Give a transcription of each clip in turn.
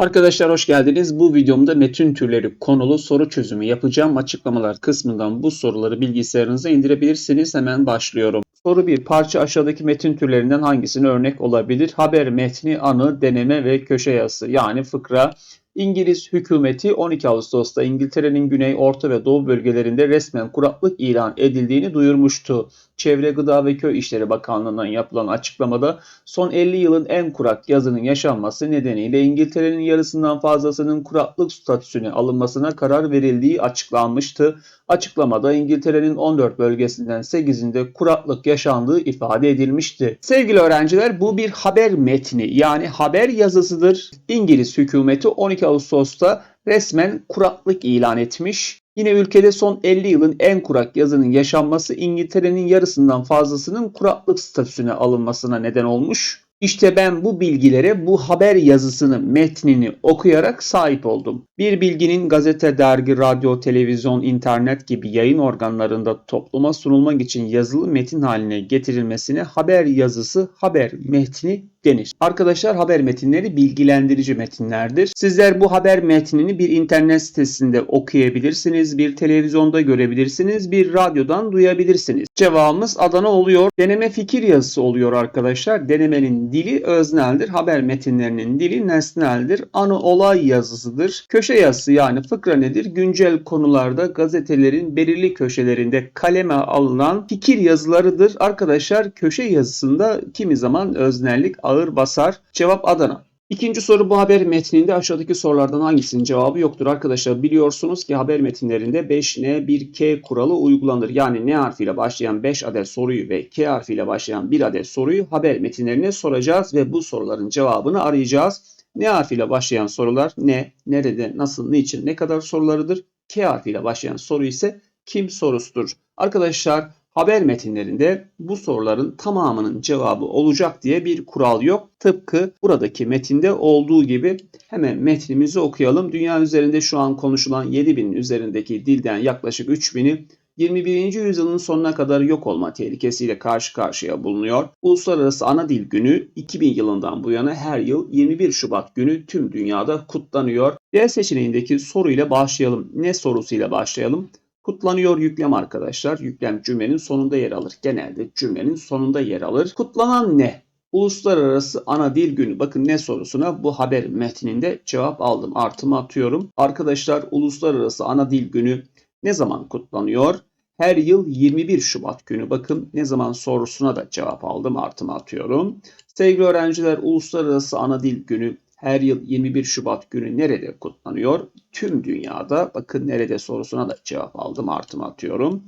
Arkadaşlar hoş geldiniz. Bu videomda metin türleri konulu soru çözümü yapacağım. Açıklamalar kısmından bu soruları bilgisayarınıza indirebilirsiniz. Hemen başlıyorum. Soru 1. Parça aşağıdaki metin türlerinden hangisine örnek olabilir? Haber metni, anı, deneme ve köşe yazısı yani fıkra. İngiliz hükümeti 12 Ağustos'ta İngiltere'nin güney, orta ve doğu bölgelerinde resmen kuraklık ilan edildiğini duyurmuştu. Çevre Gıda ve Köy İşleri Bakanlığı'ndan yapılan açıklamada son 50 yılın en kurak yazının yaşanması nedeniyle İngiltere'nin yarısından fazlasının kuraklık statüsüne alınmasına karar verildiği açıklanmıştı. Açıklamada İngiltere'nin 14 bölgesinden 8'inde kuraklık yaşandığı ifade edilmişti. Sevgili öğrenciler bu bir haber metni yani haber yazısıdır. İngiliz hükümeti 12 Ağustos'ta resmen kuraklık ilan etmiş. Yine ülkede son 50 yılın en kurak yazının yaşanması İngiltere'nin yarısından fazlasının kuraklık statüsüne alınmasına neden olmuş. İşte ben bu bilgilere bu haber yazısını, metnini okuyarak sahip oldum. Bir bilginin gazete, dergi, radyo, televizyon, internet gibi yayın organlarında topluma sunulmak için yazılı metin haline getirilmesine haber yazısı, haber metni denir. Arkadaşlar haber metinleri bilgilendirici metinlerdir. Sizler bu haber metnini bir internet sitesinde okuyabilirsiniz, bir televizyonda görebilirsiniz, bir radyodan duyabilirsiniz. Cevabımız Adana oluyor. Deneme fikir yazısı oluyor arkadaşlar. Denemenin dili özneldir. Haber metinlerinin dili nesneldir. Anı olay yazısıdır. Köşe yazısı yani fıkra nedir? Güncel konularda gazetelerin belirli köşelerinde kaleme alınan fikir yazılarıdır. Arkadaşlar köşe yazısında kimi zaman öznellik ağır basar. Cevap Adana. İkinci soru bu haber metninde aşağıdaki sorulardan hangisinin cevabı yoktur? Arkadaşlar biliyorsunuz ki haber metinlerinde 5N 1K kuralı uygulanır. Yani N harfiyle başlayan 5 adet soruyu ve K harfiyle başlayan 1 adet soruyu haber metinlerine soracağız ve bu soruların cevabını arayacağız. N harfiyle başlayan sorular ne, nerede, nasıl, niçin, ne kadar sorularıdır. K harfiyle başlayan soru ise kim sorusudur. Arkadaşlar haber metinlerinde bu soruların tamamının cevabı olacak diye bir kural yok. Tıpkı buradaki metinde olduğu gibi hemen metnimizi okuyalım. Dünya üzerinde şu an konuşulan 7000 üzerindeki dilden yaklaşık 3000'i 21. yüzyılın sonuna kadar yok olma tehlikesiyle karşı karşıya bulunuyor. Uluslararası Ana Dil Günü 2000 yılından bu yana her yıl 21 Şubat günü tüm dünyada kutlanıyor. D seçeneğindeki soruyla başlayalım. Ne sorusuyla başlayalım? Kutlanıyor yüklem arkadaşlar. Yüklem cümlenin sonunda yer alır. Genelde cümlenin sonunda yer alır. Kutlanan ne? Uluslararası Ana Dil Günü. Bakın ne sorusuna bu haber metninde cevap aldım. Artımı atıyorum. Arkadaşlar Uluslararası Ana Dil Günü ne zaman kutlanıyor? Her yıl 21 Şubat günü. Bakın ne zaman sorusuna da cevap aldım. Artımı atıyorum. Sevgili öğrenciler Uluslararası Ana Dil Günü her yıl 21 Şubat günü nerede kutlanıyor? Tüm dünyada. Bakın nerede sorusuna da cevap aldım. Artımı atıyorum.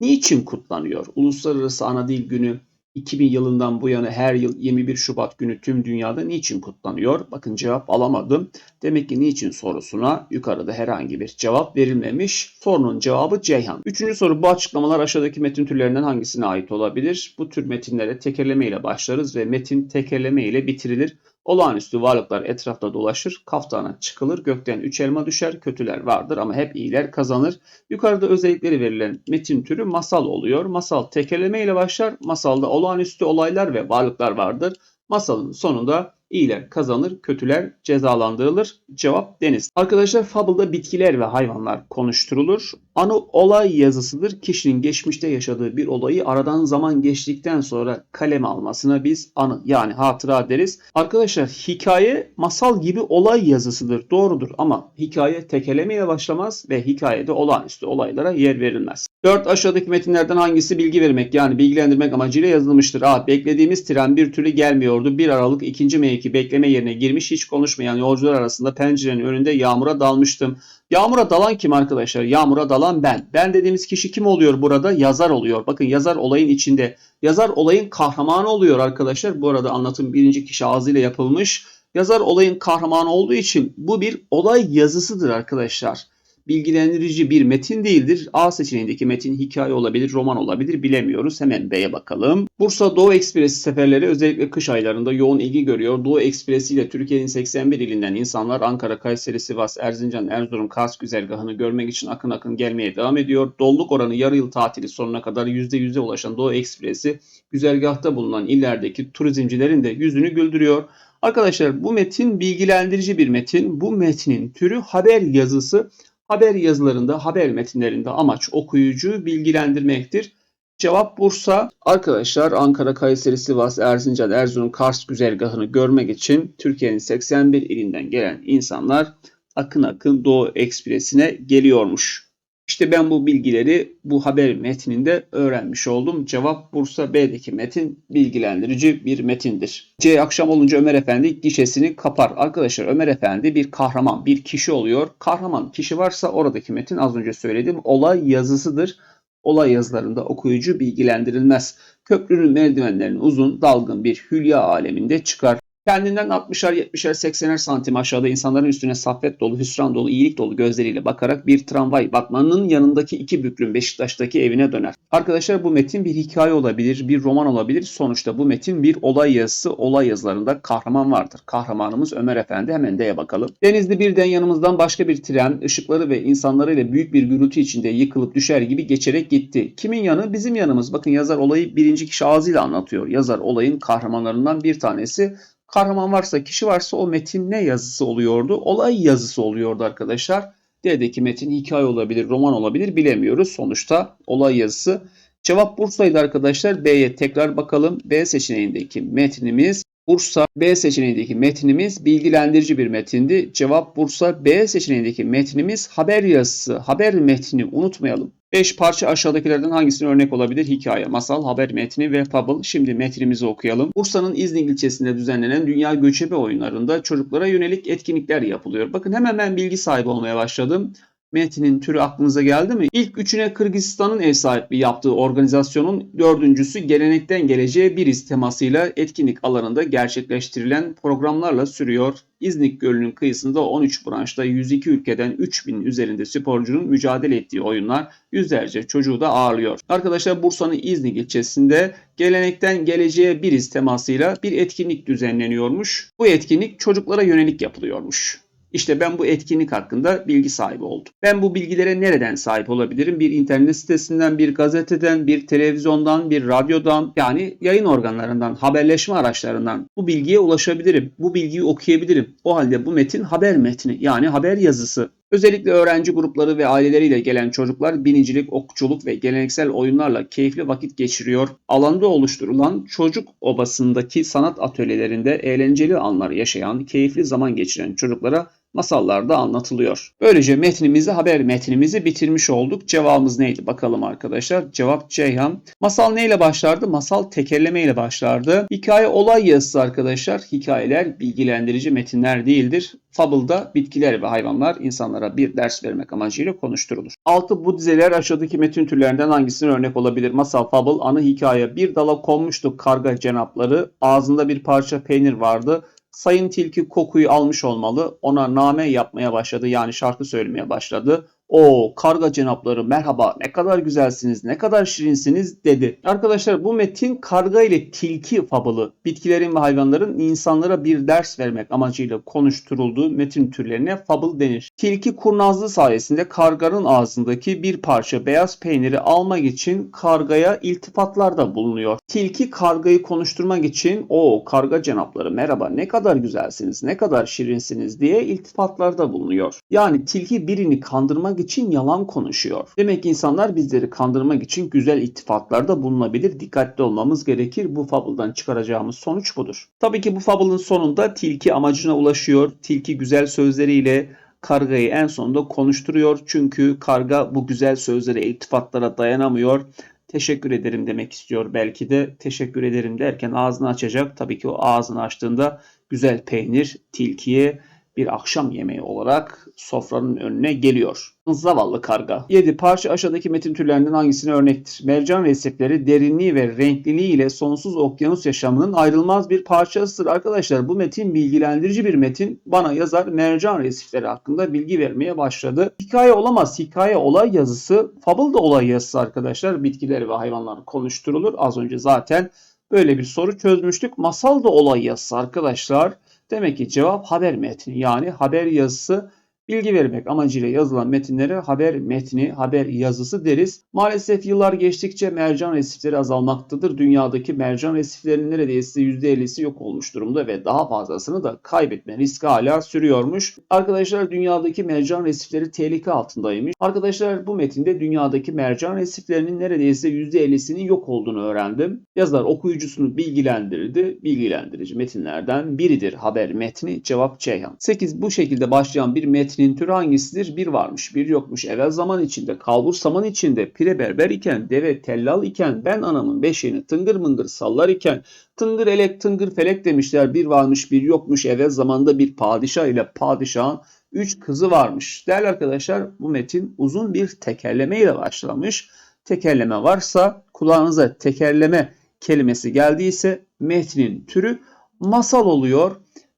Niçin kutlanıyor? Uluslararası Ana Dil Günü 2000 yılından bu yana her yıl 21 Şubat günü tüm dünyada niçin kutlanıyor? Bakın cevap alamadım. Demek ki niçin sorusuna yukarıda herhangi bir cevap verilmemiş. Sorunun cevabı Ceyhan. Üçüncü soru bu açıklamalar aşağıdaki metin türlerinden hangisine ait olabilir? Bu tür metinlere tekerleme ile başlarız ve metin tekerleme ile bitirilir. Olağanüstü varlıklar etrafta dolaşır, kaftana çıkılır, gökten üç elma düşer, kötüler vardır ama hep iyiler kazanır. Yukarıda özellikleri verilen metin türü masal oluyor. Masal tekerleme ile başlar, masalda olağanüstü olaylar ve varlıklar vardır. Masalın sonunda İyiler kazanır, kötüler cezalandırılır. Cevap deniz. Arkadaşlar Fable'da bitkiler ve hayvanlar konuşturulur. Anı olay yazısıdır. Kişinin geçmişte yaşadığı bir olayı aradan zaman geçtikten sonra kaleme almasına biz anı yani hatıra deriz. Arkadaşlar hikaye masal gibi olay yazısıdır. Doğrudur ama hikaye tekerlemeyle başlamaz ve hikayede olağanüstü olaylara yer verilmez. 4 aşağıdaki metinlerden hangisi bilgi vermek yani bilgilendirmek amacıyla yazılmıştır? A. Beklediğimiz tren bir türlü gelmiyordu. 1 Aralık 2. M2 bekleme yerine girmiş hiç konuşmayan yolcular arasında pencerenin önünde yağmura dalmıştım. Yağmura dalan kim arkadaşlar? Yağmura dalan ben. Ben dediğimiz kişi kim oluyor burada? Yazar oluyor. Bakın yazar olayın içinde. Yazar olayın kahramanı oluyor arkadaşlar. Bu arada anlatım birinci kişi ağzıyla yapılmış. Yazar olayın kahramanı olduğu için bu bir olay yazısıdır arkadaşlar bilgilendirici bir metin değildir. A seçeneğindeki metin hikaye olabilir, roman olabilir bilemiyoruz. Hemen B'ye bakalım. Bursa Doğu Ekspresi seferleri özellikle kış aylarında yoğun ilgi görüyor. Doğu Ekspresi ile Türkiye'nin 81 ilinden insanlar Ankara, Kayseri, Sivas, Erzincan, Erzurum, Kars güzergahını görmek için akın akın gelmeye devam ediyor. Doluluk oranı yarı yıl tatili sonuna kadar %100'e ulaşan Doğu Ekspresi güzergahta bulunan illerdeki turizmcilerin de yüzünü güldürüyor. Arkadaşlar bu metin bilgilendirici bir metin. Bu metnin türü haber yazısı. Haber yazılarında, haber metinlerinde amaç okuyucuyu bilgilendirmektir. Cevap Bursa. Arkadaşlar Ankara, Kayseri, Sivas, Erzincan, Erzurum, Kars güzergahını görmek için Türkiye'nin 81 ilinden gelen insanlar akın akın Doğu Ekspresi'ne geliyormuş. İşte ben bu bilgileri bu haber metninde öğrenmiş oldum. Cevap Bursa B'deki metin bilgilendirici bir metindir. C akşam olunca Ömer Efendi gişesini kapar. Arkadaşlar Ömer Efendi bir kahraman, bir kişi oluyor. Kahraman kişi varsa oradaki metin az önce söylediğim olay yazısıdır. Olay yazılarında okuyucu bilgilendirilmez. Köprünün merdivenlerinin uzun, dalgın bir hülya aleminde çıkar. Kendinden 60'ar, 70'er, 80'er santim aşağıda insanların üstüne saffet dolu, hüsran dolu, iyilik dolu gözleriyle bakarak bir tramvay Batman'ın yanındaki iki büklüm Beşiktaş'taki evine döner. Arkadaşlar bu metin bir hikaye olabilir, bir roman olabilir. Sonuçta bu metin bir olay yazısı. Olay yazılarında kahraman vardır. Kahramanımız Ömer Efendi. Hemen D'ye bakalım. Denizli birden yanımızdan başka bir tren, ışıkları ve insanlarıyla büyük bir gürültü içinde yıkılıp düşer gibi geçerek gitti. Kimin yanı? Bizim yanımız. Bakın yazar olayı birinci kişi ağzıyla anlatıyor. Yazar olayın kahramanlarından bir tanesi. Kahraman varsa, kişi varsa o metin ne yazısı oluyordu? Olay yazısı oluyordu arkadaşlar. D'deki metin hikaye olabilir, roman olabilir bilemiyoruz. Sonuçta olay yazısı. Cevap Bursa'ydı arkadaşlar. B'ye tekrar bakalım. B seçeneğindeki metnimiz Bursa B seçeneğindeki metnimiz bilgilendirici bir metindi. Cevap Bursa B seçeneğindeki metnimiz haber yazısı. Haber metni unutmayalım. 5 parça aşağıdakilerden hangisine örnek olabilir? Hikaye, masal, haber metni ve fable. Şimdi metnimizi okuyalım. Bursa'nın İznik ilçesinde düzenlenen Dünya Göçebe Oyunları'nda çocuklara yönelik etkinlikler yapılıyor. Bakın hemen ben bilgi sahibi olmaya başladım metnin türü aklınıza geldi mi? İlk üçüne Kırgızistan'ın ev sahipliği yaptığı organizasyonun dördüncüsü gelenekten geleceğe bir iz temasıyla etkinlik alanında gerçekleştirilen programlarla sürüyor. İznik Gölü'nün kıyısında 13 branşta 102 ülkeden 3000 üzerinde sporcunun mücadele ettiği oyunlar yüzlerce çocuğu da ağırlıyor. Arkadaşlar Bursa'nın İznik ilçesinde gelenekten geleceğe bir iz temasıyla bir etkinlik düzenleniyormuş. Bu etkinlik çocuklara yönelik yapılıyormuş. İşte ben bu etkinlik hakkında bilgi sahibi oldum. Ben bu bilgilere nereden sahip olabilirim? Bir internet sitesinden, bir gazeteden, bir televizyondan, bir radyodan yani yayın organlarından, haberleşme araçlarından bu bilgiye ulaşabilirim. Bu bilgiyi okuyabilirim. O halde bu metin haber metni yani haber yazısı. Özellikle öğrenci grupları ve aileleriyle gelen çocuklar binicilik, okçuluk ve geleneksel oyunlarla keyifli vakit geçiriyor. Alanda oluşturulan çocuk obasındaki sanat atölyelerinde eğlenceli anlar yaşayan, keyifli zaman geçiren çocuklara masallarda anlatılıyor. Böylece metnimizi, haber metnimizi bitirmiş olduk. Cevabımız neydi bakalım arkadaşlar. Cevap Ceyhan. Masal neyle başlardı? Masal tekerleme ile başlardı. Hikaye olay yazısı arkadaşlar. Hikayeler bilgilendirici metinler değildir. Fable'da bitkiler ve hayvanlar insanlara bir ders vermek amacıyla konuşturulur. Altı bu dizeler aşağıdaki metin türlerinden hangisine örnek olabilir? Masal, fable, anı, hikaye. Bir dala konmuştu karga cenapları. Ağzında bir parça peynir vardı. Sayın Tilki kokuyu almış olmalı. Ona name yapmaya başladı. Yani şarkı söylemeye başladı. O karga cenapları merhaba ne kadar güzelsiniz ne kadar şirinsiniz dedi. Arkadaşlar bu metin karga ile tilki fabılı bitkilerin ve hayvanların insanlara bir ders vermek amacıyla konuşturulduğu metin türlerine fabıl denir. Tilki kurnazlığı sayesinde karganın ağzındaki bir parça beyaz peyniri almak için kargaya iltifatlarda bulunuyor. Tilki kargayı konuşturmak için o karga cenapları merhaba ne kadar güzelsiniz ne kadar şirinsiniz diye iltifatlarda bulunuyor. Yani tilki birini kandırmak için yalan konuşuyor. Demek insanlar bizleri kandırmak için güzel ittifaklarda bulunabilir. Dikkatli olmamız gerekir. Bu fabuldan çıkaracağımız sonuç budur. Tabii ki bu fabulun sonunda tilki amacına ulaşıyor. Tilki güzel sözleriyle kargayı en sonunda konuşturuyor. Çünkü karga bu güzel sözlere, iltifatlara dayanamıyor. Teşekkür ederim demek istiyor belki de. Teşekkür ederim derken ağzını açacak. Tabii ki o ağzını açtığında güzel peynir tilkiye bir akşam yemeği olarak sofranın önüne geliyor. Zavallı karga. 7. Parça aşağıdaki metin türlerinden hangisine örnektir? Mercan resifleri derinliği ve renkliliği ile sonsuz okyanus yaşamının ayrılmaz bir parçasıdır. Arkadaşlar bu metin bilgilendirici bir metin. Bana yazar mercan resifleri hakkında bilgi vermeye başladı. Hikaye olamaz. Hikaye olay yazısı. Fable da olay yazısı arkadaşlar. Bitkiler ve hayvanlar konuşturulur. Az önce zaten böyle bir soru çözmüştük. Masal da olay yazısı arkadaşlar. Demek ki cevap haber metni. Yani haber yazısı bilgi vermek amacıyla yazılan metinlere haber metni, haber yazısı deriz. Maalesef yıllar geçtikçe mercan resifleri azalmaktadır. Dünyadaki mercan resiflerinin neredeyse %50'si yok olmuş durumda ve daha fazlasını da kaybetme riski hala sürüyormuş. Arkadaşlar dünyadaki mercan resifleri tehlike altındaymış. Arkadaşlar bu metinde dünyadaki mercan resiflerinin neredeyse %50'sinin yok olduğunu öğrendim. Yazar okuyucusunu bilgilendirdi. Bilgilendirici metinlerden biridir haber metni. Cevap Ceyhan. 8. Bu şekilde başlayan bir metnin türü hangisidir? Bir varmış, bir yokmuş. Evvel zaman içinde, kalbur saman içinde, pire berber iken, deve tellal iken, ben anamın beşiğini tıngır mıngır sallar iken, tıngır elek tıngır felek demişler. Bir varmış, bir yokmuş. Evvel zamanda bir padişah ile padişahın üç kızı varmış. Değerli arkadaşlar bu metin uzun bir tekerleme ile başlamış. Tekerleme varsa kulağınıza tekerleme kelimesi geldiyse metnin türü masal oluyor.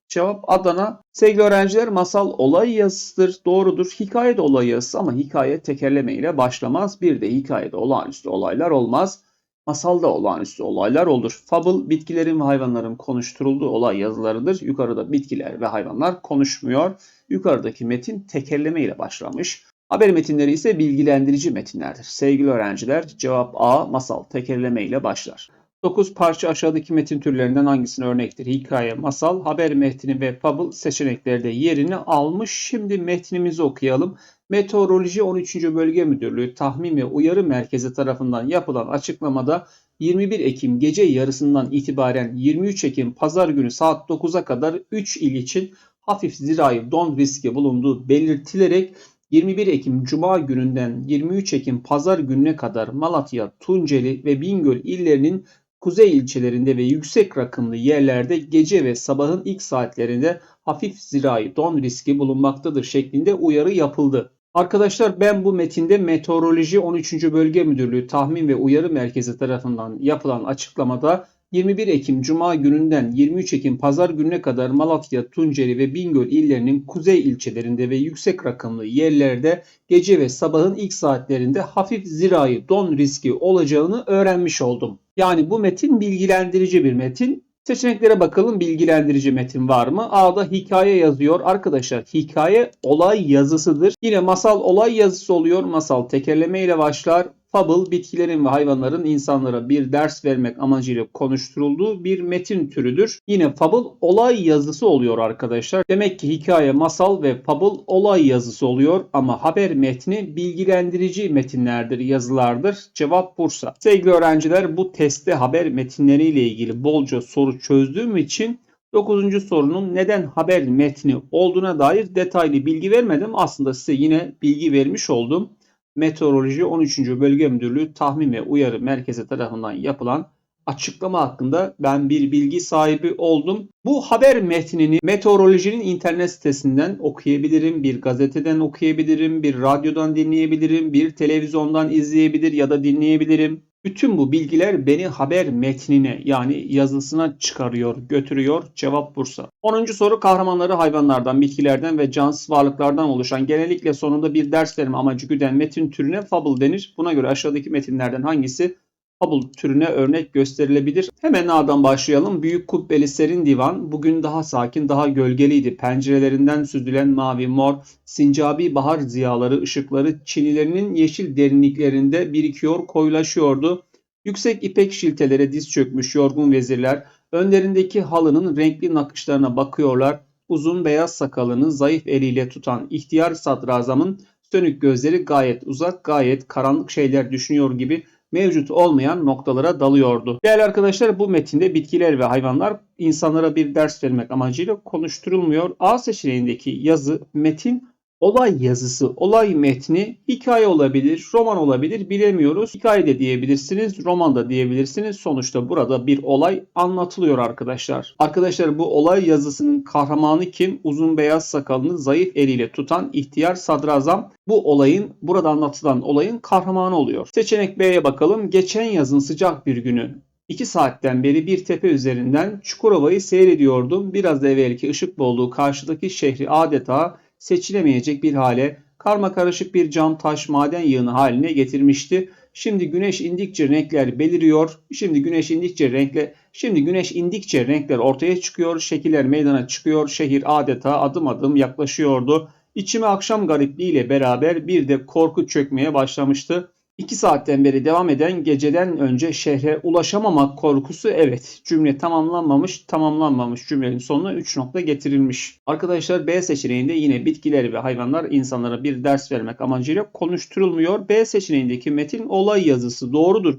Cevap Adana. Sevgili öğrenciler masal olay yazısıdır. Doğrudur. Hikaye de olay yazısı ama hikaye tekerleme ile başlamaz. Bir de hikayede olağanüstü olaylar olmaz. Masalda olağanüstü olaylar olur. Fable bitkilerin ve hayvanların konuşturulduğu olay yazılarıdır. Yukarıda bitkiler ve hayvanlar konuşmuyor. Yukarıdaki metin tekerleme ile başlamış. Haber metinleri ise bilgilendirici metinlerdir. Sevgili öğrenciler cevap A masal tekerleme ile başlar. 9 parça aşağıdaki metin türlerinden hangisine örnektir? Hikaye, masal, haber metni ve fable seçeneklerde yerini almış. Şimdi metnimizi okuyalım. Meteoroloji 13. Bölge Müdürlüğü Tahmin ve Uyarı Merkezi tarafından yapılan açıklamada 21 Ekim gece yarısından itibaren 23 Ekim pazar günü saat 9'a kadar 3 il için hafif zirai don riski bulunduğu belirtilerek 21 Ekim Cuma gününden 23 Ekim Pazar gününe kadar Malatya, Tunceli ve Bingöl illerinin kuzey ilçelerinde ve yüksek rakımlı yerlerde gece ve sabahın ilk saatlerinde hafif zirai don riski bulunmaktadır şeklinde uyarı yapıldı. Arkadaşlar ben bu metinde Meteoroloji 13. Bölge Müdürlüğü Tahmin ve Uyarı Merkezi tarafından yapılan açıklamada 21 Ekim Cuma gününden 23 Ekim Pazar gününe kadar Malatya, Tunceli ve Bingöl illerinin kuzey ilçelerinde ve yüksek rakımlı yerlerde gece ve sabahın ilk saatlerinde hafif zirai don riski olacağını öğrenmiş oldum. Yani bu metin bilgilendirici bir metin. Seçeneklere bakalım bilgilendirici metin var mı? A'da hikaye yazıyor. Arkadaşlar hikaye olay yazısıdır. Yine masal olay yazısı oluyor. Masal tekerleme ile başlar. Fable bitkilerin ve hayvanların insanlara bir ders vermek amacıyla konuşturulduğu bir metin türüdür. Yine fable olay yazısı oluyor arkadaşlar. Demek ki hikaye, masal ve fable olay yazısı oluyor ama haber metni bilgilendirici metinlerdir, yazılardır. Cevap Bursa. Sevgili öğrenciler bu testte haber metinleriyle ilgili bolca soru çözdüğüm için 9. sorunun neden haber metni olduğuna dair detaylı bilgi vermedim. Aslında size yine bilgi vermiş oldum. Meteoroloji 13. Bölge Müdürlüğü Tahmin ve Uyarı Merkezi tarafından yapılan açıklama hakkında ben bir bilgi sahibi oldum. Bu haber metnini meteorolojinin internet sitesinden okuyabilirim, bir gazeteden okuyabilirim, bir radyodan dinleyebilirim, bir televizyondan izleyebilir ya da dinleyebilirim. Bütün bu bilgiler beni haber metnine yani yazısına çıkarıyor, götürüyor. Cevap Bursa. 10. soru kahramanları hayvanlardan, bitkilerden ve cansız varlıklardan oluşan genellikle sonunda bir ders verme amacı güden metin türüne fable denir. Buna göre aşağıdaki metinlerden hangisi fable türüne örnek gösterilebilir? Hemen A'dan başlayalım. Büyük kubbeli serin divan bugün daha sakin, daha gölgeliydi. Pencerelerinden süzülen mavi mor, sincabi bahar ziyaları, ışıkları çinilerinin yeşil derinliklerinde birikiyor, koyulaşıyordu. Yüksek ipek şiltelere diz çökmüş yorgun vezirler, önlerindeki halının renkli nakışlarına bakıyorlar. Uzun beyaz sakalını zayıf eliyle tutan ihtiyar sadrazamın sönük gözleri gayet uzak, gayet karanlık şeyler düşünüyor gibi mevcut olmayan noktalara dalıyordu. Değerli arkadaşlar bu metinde bitkiler ve hayvanlar insanlara bir ders vermek amacıyla konuşturulmuyor. A seçeneğindeki yazı metin olay yazısı, olay metni hikaye olabilir, roman olabilir bilemiyoruz. Hikaye de diyebilirsiniz, roman da diyebilirsiniz. Sonuçta burada bir olay anlatılıyor arkadaşlar. Arkadaşlar bu olay yazısının kahramanı kim? Uzun beyaz sakalını zayıf eliyle tutan ihtiyar sadrazam bu olayın, burada anlatılan olayın kahramanı oluyor. Seçenek B'ye bakalım. Geçen yazın sıcak bir günü 2 saatten beri bir tepe üzerinden Çukurova'yı seyrediyordum. Biraz evvelki ışık bolluğu karşıdaki şehri adeta seçilemeyecek bir hale, karma karışık bir cam taş maden yığını haline getirmişti. Şimdi güneş indikçe renkler beliriyor. Şimdi güneş indikçe renkle şimdi güneş indikçe renkler ortaya çıkıyor, şekiller meydana çıkıyor. Şehir adeta adım adım yaklaşıyordu. İçime akşam garipliğiyle beraber bir de korku çökmeye başlamıştı. İki saatten beri devam eden geceden önce şehre ulaşamamak korkusu evet cümle tamamlanmamış tamamlanmamış cümlenin sonuna 3 nokta getirilmiş. Arkadaşlar B seçeneğinde yine bitkiler ve hayvanlar insanlara bir ders vermek amacıyla konuşturulmuyor. B seçeneğindeki metin olay yazısı doğrudur.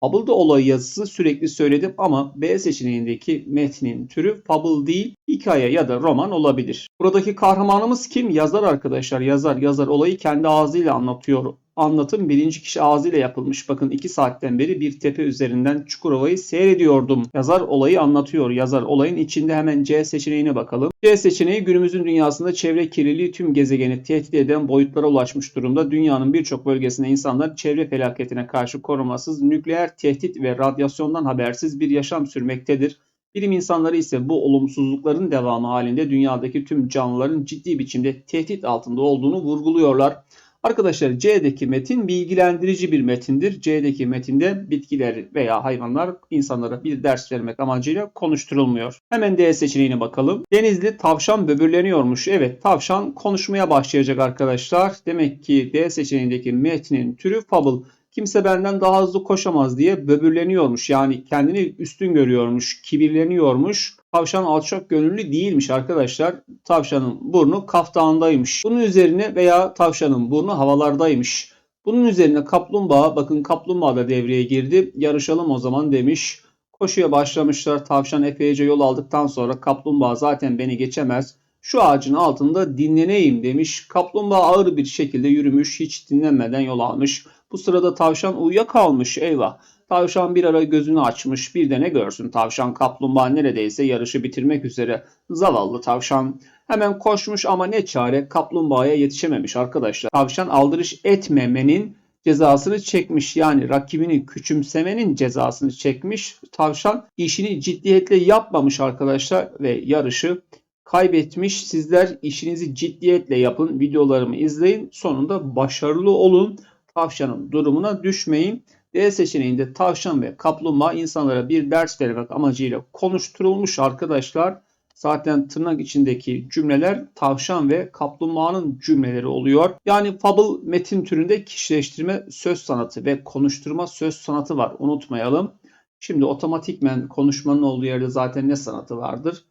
Fable'da olay yazısı sürekli söyledim ama B seçeneğindeki metnin türü fable değil, hikaye ya da roman olabilir. Buradaki kahramanımız kim? Yazar arkadaşlar. Yazar. Yazar olayı kendi ağzıyla anlatıyor. Anlatım birinci kişi ağzıyla yapılmış. Bakın 2 saatten beri bir tepe üzerinden Çukurova'yı seyrediyordum. Yazar olayı anlatıyor. Yazar olayın içinde hemen C seçeneğine bakalım. C seçeneği günümüzün dünyasında çevre kirliliği tüm gezegeni tehdit eden boyutlara ulaşmış durumda. Dünyanın birçok bölgesinde insanlar çevre felaketine karşı korumasız, nükleer tehdit ve radyasyondan habersiz bir yaşam sürmektedir. Bilim insanları ise bu olumsuzlukların devamı halinde dünyadaki tüm canlıların ciddi biçimde tehdit altında olduğunu vurguluyorlar. Arkadaşlar C'deki metin bilgilendirici bir metindir. C'deki metinde bitkiler veya hayvanlar insanlara bir ders vermek amacıyla konuşturulmuyor. Hemen D seçeneğine bakalım. Denizli tavşan böbürleniyormuş. Evet tavşan konuşmaya başlayacak arkadaşlar. Demek ki D seçeneğindeki metnin türü fable. Kimse benden daha hızlı koşamaz diye böbürleniyormuş. Yani kendini üstün görüyormuş, kibirleniyormuş. Tavşan alçak gönüllü değilmiş arkadaşlar. Tavşanın burnu kaftağındaymış. Bunun üzerine veya tavşanın burnu havalardaymış. Bunun üzerine kaplumbağa, bakın kaplumbağa da devreye girdi. Yarışalım o zaman demiş. Koşuya başlamışlar. Tavşan epeyce yol aldıktan sonra kaplumbağa zaten beni geçemez. Şu ağacın altında dinleneyim demiş. Kaplumbağa ağır bir şekilde yürümüş, hiç dinlenmeden yol almış. Bu sırada tavşan uyuyakalmış eyvah. Tavşan bir ara gözünü açmış bir de ne görsün tavşan kaplumbağa neredeyse yarışı bitirmek üzere. Zavallı tavşan hemen koşmuş ama ne çare kaplumbağaya yetişememiş arkadaşlar. Tavşan aldırış etmemenin cezasını çekmiş. Yani rakibini küçümsemenin cezasını çekmiş. Tavşan işini ciddiyetle yapmamış arkadaşlar ve yarışı kaybetmiş. Sizler işinizi ciddiyetle yapın. Videolarımı izleyin. Sonunda başarılı olun. Tavşanın durumuna düşmeyin. D seçeneğinde tavşan ve kaplumbağa insanlara bir ders vermek amacıyla konuşturulmuş arkadaşlar. Zaten tırnak içindeki cümleler tavşan ve kaplumbağanın cümleleri oluyor. Yani fable metin türünde kişileştirme söz sanatı ve konuşturma söz sanatı var. Unutmayalım. Şimdi otomatikmen konuşmanın olduğu yerde zaten ne sanatı vardır?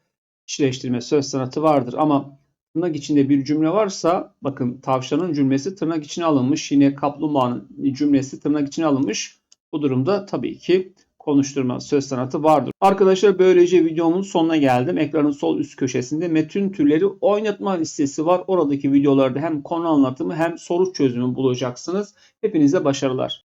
Kişileştirme söz sanatı vardır ama tırnak içinde bir cümle varsa bakın tavşanın cümlesi tırnak içine alınmış. Yine kaplumbağanın cümlesi tırnak içine alınmış. Bu durumda tabii ki konuşturma söz sanatı vardır. Arkadaşlar böylece videomun sonuna geldim. Ekranın sol üst köşesinde metin türleri oynatma listesi var. Oradaki videolarda hem konu anlatımı hem soru çözümü bulacaksınız. Hepinize başarılar.